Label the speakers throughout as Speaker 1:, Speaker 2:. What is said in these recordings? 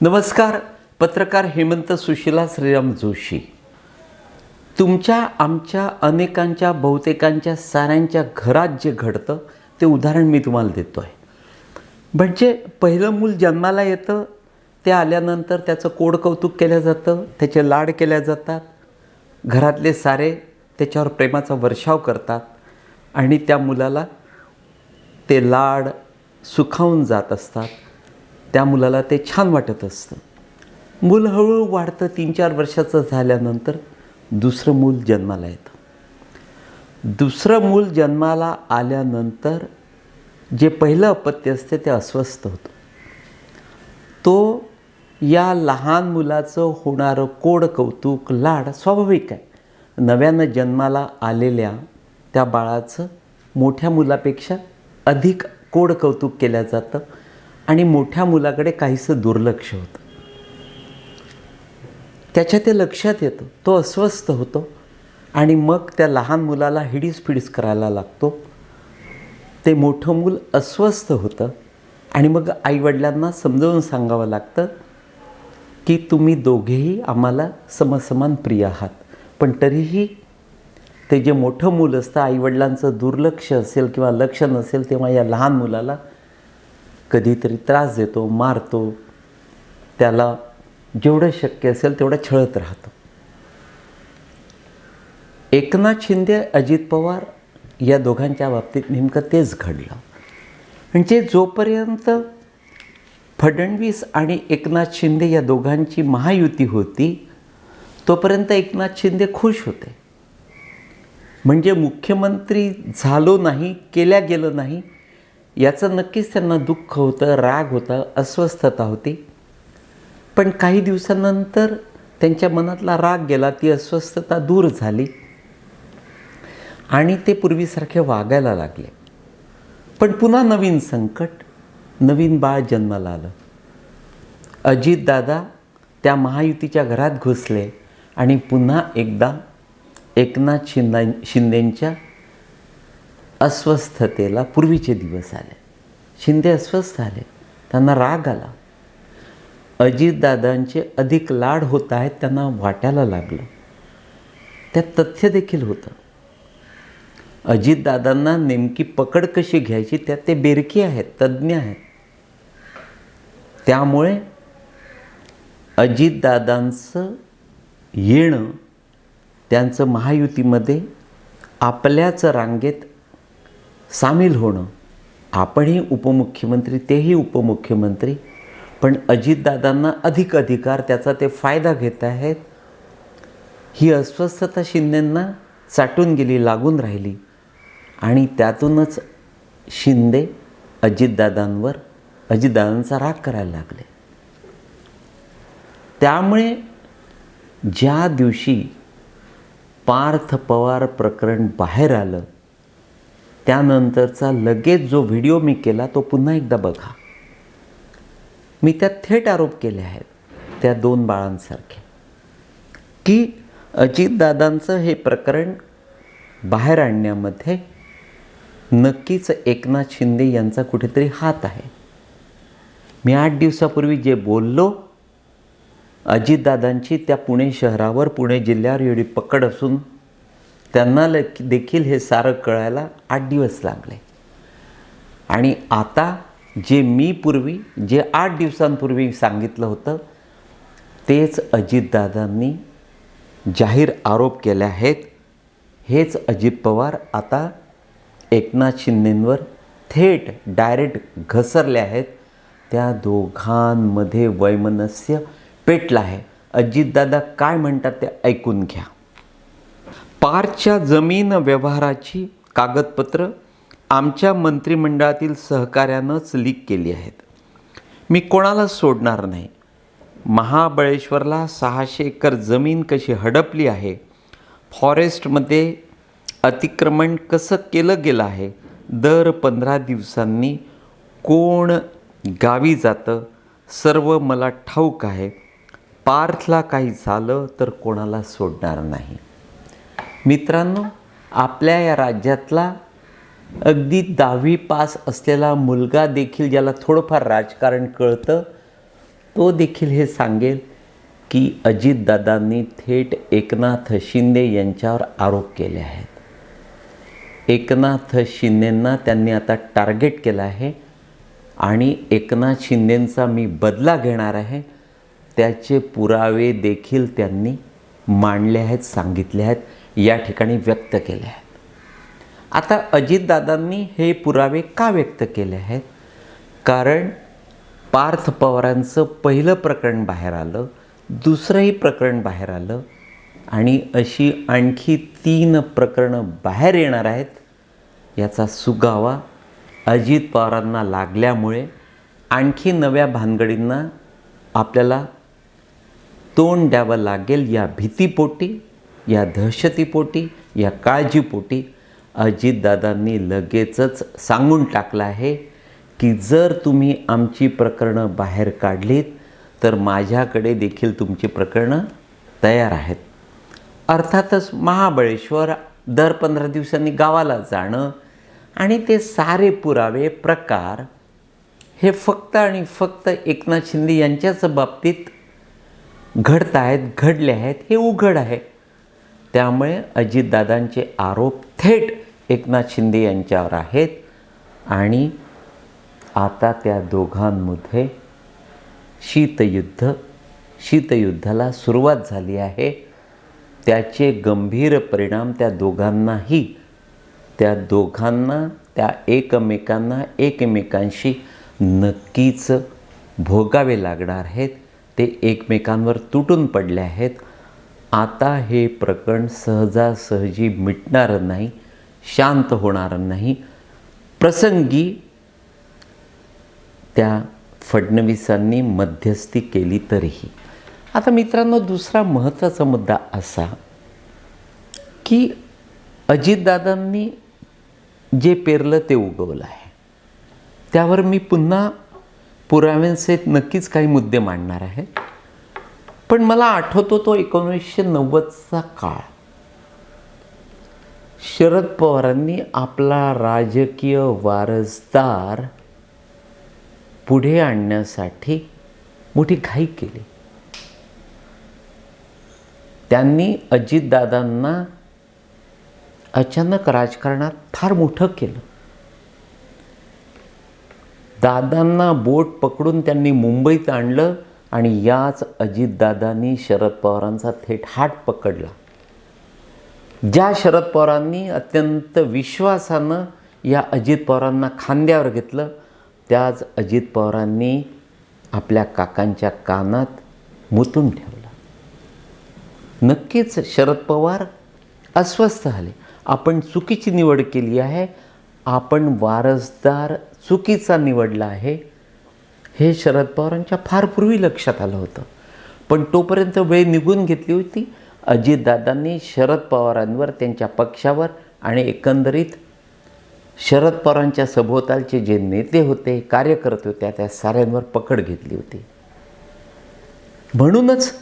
Speaker 1: नमस्कार पत्रकार हेमंत सुशिला श्रीराम जोशी. तुमच्या आमच्या अनेकांच्या बहुतेकांच्या साऱ्यांच्या घरात जे घडतं ते उदाहरण मी तुम्हाला देतो आहे म्हणजे पहिलं मूल जन्माला येतं ते आल्यानंतर त्याचं कोड कौतुक केलं जातं त्याचे लाड केल्या जातात घरातले सारे त्याच्यावर प्रेमाचा वर्षाव करतात आणि त्या मुलाला ते लाड सुखावून जात असतात. त्या मुलाला ते छान वाटत असतं. मूल हळूहळू वाढतं. तीन चार वर्षाचं झाल्यानंतर दुसरं मूल जन्माला येतं. दुसरं मूल जन्माला आल्यानंतर जे पहिलं अपत्य असते ते अस्वस्थ होतं. तो या लहान मुलाचं होणारं कोड कौतुक लाड स्वाभाविक आहे. नव्यानं जन्माला आलेल्या त्या बाळाचं मोठ्या मुलापेक्षा अधिक कोड कौतुक केलं जातं. आणि मोठ्या मुलाकडे काहीसं दुर्लक्ष होतं. त्याच्या ते लक्षात येतं. तो अस्वस्थ होतो आणि मग त्या लहान मुलाला हिडीस फिडीस करायला लागतो. ते मोठं मूल अस्वस्थ होतं आणि मग आईवडिलांना समजावून सांगावं लागतं की तुम्ही दोघेही आम्हाला समसमान प्रिय आहात. पण तरीही ते जे मोठं मूल असतं आईवडिलांचं दुर्लक्ष असेल किंवा लक्ष नसेल तेव्हा या लहान मुलाला कधीतरी त्रास देतो मारतो. त्याला जेवढं शक्य असेल तेवढं छळत राहतो. एकनाथ शिंदे अजित पवार या दोघांच्या बाबतीत नेमकं तेच घडलं. म्हणजे जोपर्यंत फडणवीस आणि एकनाथ शिंदे या दोघांची महायुती होती तोपर्यंत एकनाथ शिंदे खुश होते. म्हणजे मुख्यमंत्री झालो नाही केल्या गेलं नाही याचं नक्कीच त्यांना दुःख होतं राग होता अस्वस्थता होती. पण काही दिवसानंतर त्यांच्या मनातला राग गेला ती अस्वस्थता दूर झाली. आणि ते पूर्वीसारखे वागायला लागले. पण पुन्हा नवीन संकट नवीन बाळ जन्माला आलं. अजितदादा त्या महायुतीच्या घरात घुसले आणि पुन्हा एकदा एकनाथ शिंदा शिंदेंच्या अस्वस्थतेला पूर्वीचे दिवस आले. शिंदे अस्वस्थ आले. त्यांना राग आला. अजितदादांचे अधिक लाड होत आहेत त्यांना वाटायला लागलं. त्यात तथ्य देखील होतं. अजितदादांना नेमकी पकड कशी घ्यायची त्यात ते बेरकी आहेत तज्ज्ञ आहेत. त्यामुळे अजितदादांचं येणं त्यांचं महायुतीमध्ये आपल्याच रांगेत सामील होणं. आपणही उपमुख्यमंत्री तेही उपमुख्यमंत्री. पण अजितदादांना अधिक अधिकार त्याचा ते फायदा घेत आहेत. ही अस्वस्थता शिंदेंना चाटून गेली लागून राहिली. आणि त्यातूनच शिंदे अजितदादांवर अजितदादांचा राग करायला लागले. त्यामुळे ज्या दिवशी पार्थ पवार प्रकरण बाहेर आलं त्यानंतरचा लगेच जो व्हिडिओ मी केला तो पुन्हा एकदा बघा. मी त्यात थेट आरोप केले आहेत त्या दोन बाळांसारखे. की अजितदादांचं हे प्रकरण बाहेर आणण्यामध्ये नक्कीच एकनाथ शिंदे यांचा कुठेतरी हात आहे. मी आठ दिवसापूर्वी जे बोललो अजितदादांची त्या पुणे शहरावर पुणे जिल्ह्यावर एवढी पकड असून त्यांना देखील हे सारं कळायला आठ दिवस लागले. आणि आता जे मी पूर्वी जे आठ दिवसांपूर्वी सांगितलं होतं तेच अजितदादांनी जाहीर आरोप केले आहेत. हेच अजित पवार आता एकनाथ शिंदेंवर थेट डायरेक्ट घसरले आहेत. त्या दोघांमध्ये वैमनस्य पेटलं आहे. अजितदादा काय म्हणतात ते ऐकून घ्या. पारच्या जमीन व्यवहाराची कागदपत्र आमच्या मंत्रिमंडळातील सहकाऱ्यानंच लीक केली आहेत. मी कोणालाच सोडणार नाही? महाबळेश्वरला सहाशे एकर जमीन कशी हडपली आहे? फॉरेस्टमध्ये अतिक्रमण कसं केलं गेलं आहे? दर पंधरा दिवसांनी कोण गावी जातं? सर्व मला ठाऊक आहे. पार्थला काही झालं तर कोणाला सोडणार नाही. मित्रांनो आपल्या या राज्यातला अगदी दहावी पास असलेला मुलगा देखील ज्याला थोडंफार राजकारण कळतं तो देखील हे सांगेल की अजितदादांनी थेट एकनाथ शिंदे यांच्यावर आरोप केले आहेत. एकनाथ शिंदेंना त्यांनी आता टार्गेट केलं आहे आणि एकनाथ शिंदेंचा मी बदला घेणार आहे त्याचे पुरावे देखील त्यांनी मांडले आहेत सांगितले आहेत. या ठिकाणी व्यक्त केल्या आहेत. आता अजितदादांनी हे पुरावे का व्यक्त केले आहेत? कारण पार्थ पवारांचं पहिलं प्रकरण बाहेर आलं दुसरंही प्रकरण बाहेर आलं आणि अशी आणखी तीन प्रकरणं बाहेर येणार आहेत याचा सुगावा अजित पवारांना लागल्यामुळे आणखी नव्या भानगडींना आपल्याला तोंड द्यावं लागेल या भीतीपोटी. या दहशतीपोटी या काळजीपोटी. अजितदादांनी लगेचच सांगून टाकलं आहे की जर तुम्ही आमची प्रकरणं बाहेर काढलीत तर माझ्याकडे देखील तुमची प्रकरणं तयार आहेत. अर्थातच महाबळेश्वर दर पंधरा दिवसांनी गावाला जाणं आणि ते सारे पुरावे प्रकार हे फक्त आणि फक्त एकनाथ शिंदे यांच्याच बाबतीत घडत आहेत घडले आहेत हे उघड आहे. त्यामुळे अजितदादांचे आरोप थेट एकनाथ शिंदे यांच्यावर आहेत. आणि आता त्या दोघांमध्ये शीतयुद्ध शीतयुद्धाला सुरुवात झाली आहे. त्याचे गंभीर परिणाम त्या दोघांनाही त्या दोघांना त्या एकमेकांना एकमेकांशी नक्कीच भोगावे लागणार आहेत. ते एकमेकांवर तुटून पडले आहेत. आता हे प्रकरण सहजासहजी मिटणार नाही शांत होणार नाही. प्रसंगी त्या फडणवीसांनी मध्यस्थी केली तरीही. आता मित्रांनो दुसरा महत्त्वाचा मुद्दा असा की अजितदादांनी जे पेरलं ते उगवलं आहे. त्यावर मी पुन्हा पुराव्यांसहित नक्कीच काही मुद्दे मांडणार आहे. पण मला आठवतो तो एकोणीसशे नव्वदचा काळ. शरद पवारांनी आपला राजकीय वारसदार पुढे आणण्यासाठी मोठी घाई केली. त्यांनी अजितदादांना अचानक राजकारणात फार मोठं केलं. दादांना बोट पकडून त्यांनी मुंबईत आणलं. आणि याच अजितदादांनी शरद पवारांचा थेट हात पकडला. ज्या शरद पवारांनी अत्यंत विश्वासानं या अजित पवारांना खांद्यावर घेतलं त्याच अजित पवारांनी आपल्या काकांच्या कानात मुतून ठेवलं. नक्कीच शरद पवार अस्वस्थ झाले. आपण चुकीची निवड केली आहे. आपण वारसदार चुकीचा निवडला आहे. हे शरद पवारांच्या फार पूर्वी लक्षात आलं होतं. पण तोपर्यंत वेळ निघून घेतली होती. अजितदादांनी शरद पवारांवर त्यांच्या पक्षावर आणि एकंदरीत शरद पवारांच्या सभोवतालचे जे नेते होते कार्यकर्ते होत्या त्या साऱ्यांवर पकड घेतली होती. म्हणूनच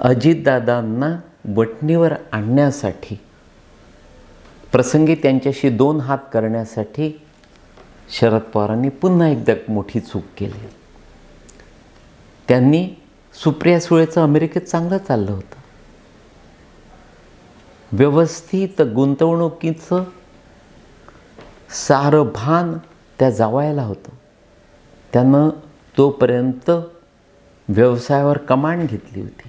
Speaker 1: अजितदादांना वटणीवर आणण्यासाठी प्रसंगी त्यांच्याशी दोन हात करण्यासाठी शरद पवारांनी पुन्हा एकदा मोठी चूक केली. त्यांनी सुप्रिया सुळेचं अमेरिकेत चांगलं चाललं होतं. व्यवस्थित गुंतवणुकीचं सारं भान त्या जावायला होतं. त्यानं तोपर्यंत व्यवसायावर कमांड घेतली होती.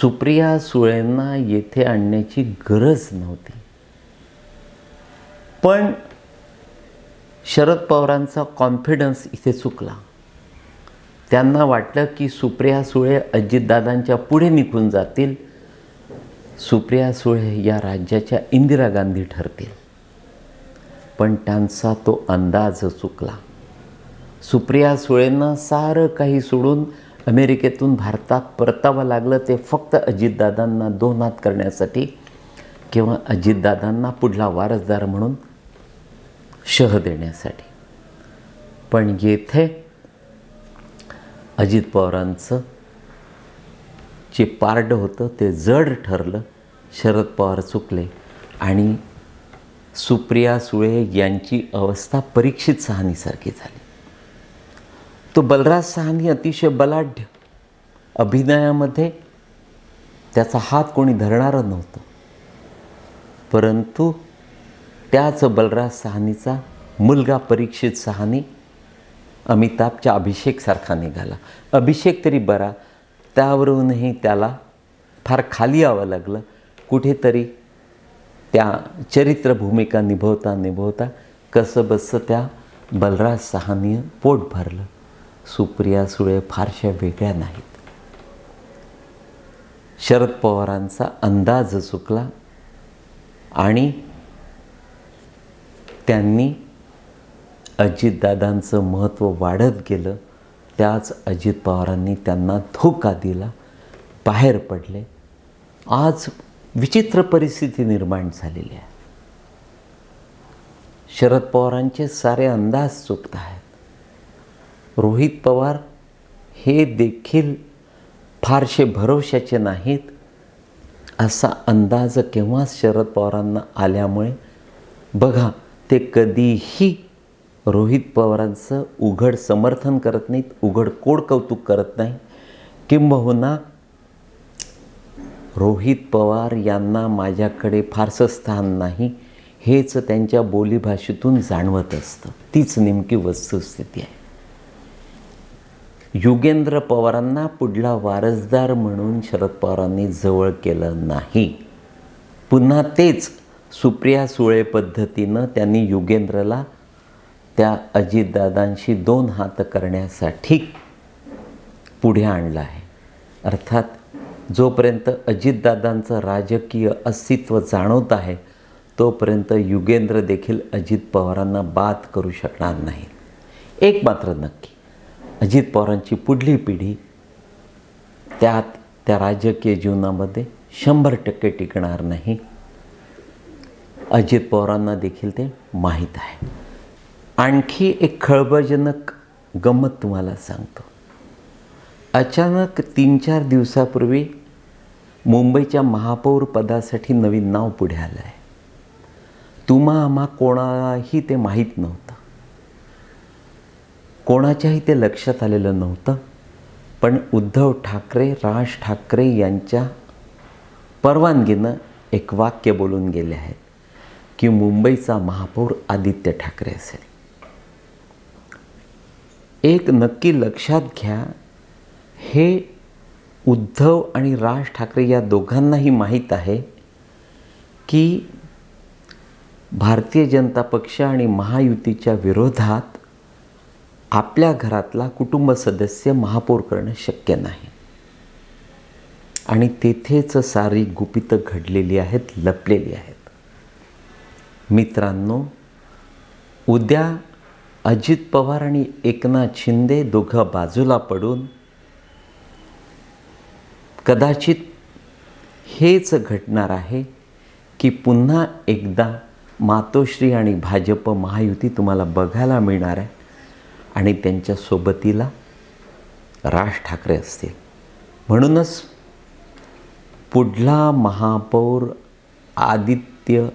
Speaker 1: सुप्रिया सुळेंना येथे आणण्याची गरज नव्हती. पण शरद पवारांचा कॉन्फिडन्स इथे चुकला. त्यांना वाटलं की सुप्रिया सुळे अजितदादांच्या पुढे निघून जातील. सुप्रिया सुळे या राज्याच्या इंदिरा गांधी ठरतील. पण त्यांचा तो अंदाज चुकला. सुप्रिया सुळेंना सारं काही सोडून अमेरिकेतून भारतात परतावं लागलं ते फक्त अजितदादांना दोन हात करण्यासाठी किंवा अजितदादांना पुढला वारसदार म्हणून शह देण्यासाठी. पण येथे अजित पवारांचं जे पारडं होतं ते जड ठरलं शरद पवार चुकले. आणि सुप्रिया सुळे यांची अवस्था परीक्षित सहानीसारखी झाली. तो बलराज सहानी अतिशय बलाढ्य अभिनयामध्ये त्याचा हात कोणी धरणारं नव्हतं. परंतु त्याच बलराज सहानीचा मुलगा परीक्षित सहानी अमिताभच्या अभिषेकसारखा निघाला. अभिषेक तरी बरा. त्यावरूनही त्याला फार खाली यावं लागलं. कुठेतरी त्या चरित्र भूमिका निभवता निभवता कसं बसं त्या बलराज सहानीय पोट भरलं. सुप्रिया सुळे फारशा वेगळ्या नाहीत. शरद पवारांचा अंदाज चुकला आणि त्यांनी अजितदादांचं महत्त्व वाढत गेलं त्याच अजित पवारांनी त्यांना धोका दिला बाहेर पडले. आज विचित्र परिस्थिती निर्माण झालेली आहे. शरद पवारांचे सारे अंदाज चुकत आहेत. रोहित पवार हे देखील फारसे भरोशाचे नाहीत असा अंदाज केव्हाच शरद पवारांना आल्यामुळे बघा ते कधीही रोहित पवारांचं उघड समर्थन करत नाहीत उघड कोड कौतुक करत नाही. किंबहुना रोहित पवार यांना माझ्याकडे फारसं स्थान नाही हेच त्यांच्या बोलीभाषेतून जाणवत असतं. तीच नेमकी वस्तुस्थिती आहे. युगेंद्र पवारांना पुढला वारसदार म्हणून शरद पवारांनी जवळ केलं नाही. पुन्हा तेच सुप्रिया सुळे पद्धतीनं त्यांनी युगेंद्रला त्या अजितदादांशी दोन हात करण्यासाठी पुढे आणलं आहे. अर्थात जोपर्यंत अजितदादांचं राजकीय अस्तित्व जाणवत आहे तोपर्यंत युगेंद्र देखील अजित पवारांना बाद करू शकणार नाही एक मात्र नक्की अजित पवारांची पुढली पिढी त्यात त्या राजकीय जीवनामध्ये शंभर टक्के टिकणार नाही. अजित पवारांना देखील ते माहीत आहे. आणखी एक खळबळजनक गंमत तुम्हाला सांगतो. अचानक तीन चार दिवसापूर्वी मुंबईच्या महापौर पदासाठी नवीन नाव पुढे आलं आहे तुम्हा आम्हा कोणालाही ते माहीत नव्हतं. कोणाच्याही ते लक्षात आलेलं नव्हतं. पण उद्धव ठाकरे राज ठाकरे यांच्या परवानगीनं एक वाक्य बोलून गेले आहेत की मुंबईचा महापौर आदित्य ठाकरे असेल. एक नक्की लक्षात घ्या. हे उद्धव आणि राज ठाकरे या दोघांनाही माहीत आहे की भारतीय जनता पक्ष आणि महायुतीच्या विरोधात आपल्या घरातला कुटुंब सदस्य महापौर करणं शक्य नाही. आणि तेथेच सारी गुपितं घडलेली आहेत लपलेली आहेत. मित्रांनो उद्या अजित पवार आणि एकनाथ शिंदे दोघं बाजूला पडून कदाचित हेच घडणार आहे की पुन्हा एकदा मातोश्री आणि भाजप महायुती तुम्हाला बघायला मिळणार आहे आणि त्यांच्या सोबतीला राज ठाकरे असतील. म्हणूनच पुढला महापौर आदित्य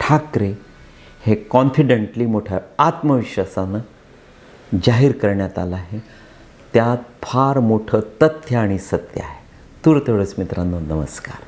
Speaker 1: ठाकरे हे कॉन्फिडंटली मोठ्या आत्मविश्वासानं जाहीर करण्यात आलं आहे. त्यात फार मोठं तथ्य आणि सत्य आहे. तूर मित्रांनो नमस्कार.